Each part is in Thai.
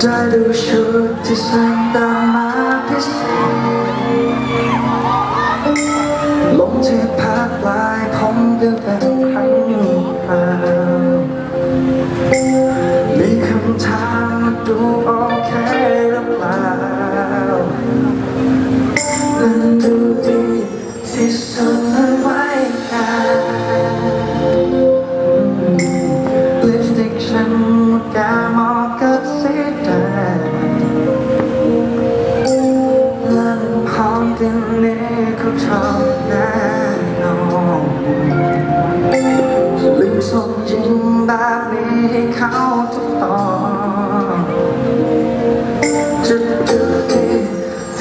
Dilution, this ain't the my business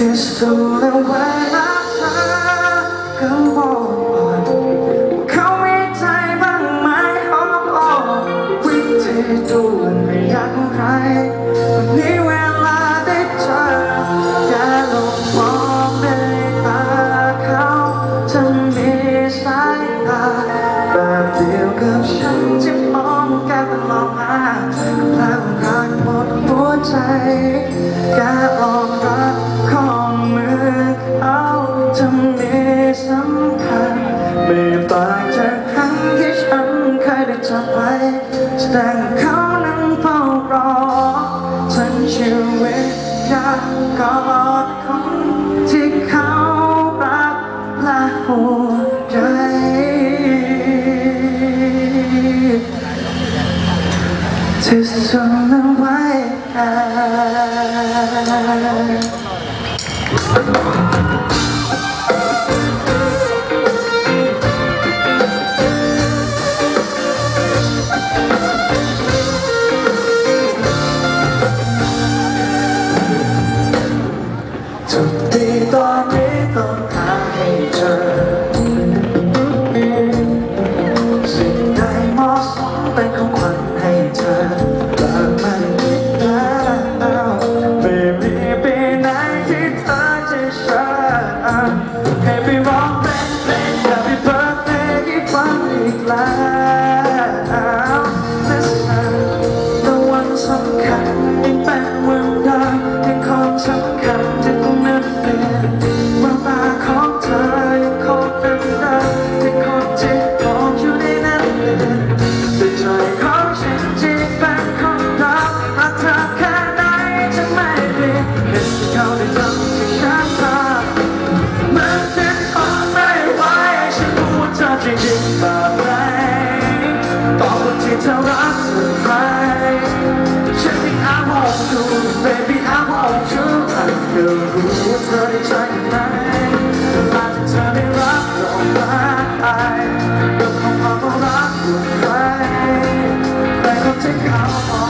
ที่สุดในเวลาเธอก็มองเขามีใจบ้างไหมฮอปอวิธีดูไม่ยักใครวันนี้เวลาได้เจอแกลงมองในตาเขาจะมีสายตาแบบเดียวกับฉันที่มองแกตลอดมาแปลว่ารักหมดหัวใจแกาจากครั้งที่ฉันเคยได้จับไว้แสดงเขานั้นเฝ้ารอฉันชีวิตยันก็ Happy birthday, Ipanic Life. tell us to fight Chasing I want to, baby I want you I feel who's running trying to find The light is turning up, don't lie Look how I'm alive, you're right They don't take our heart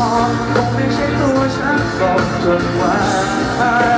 มองคงไม่ใช่ตัวฉันหรอกจนวัน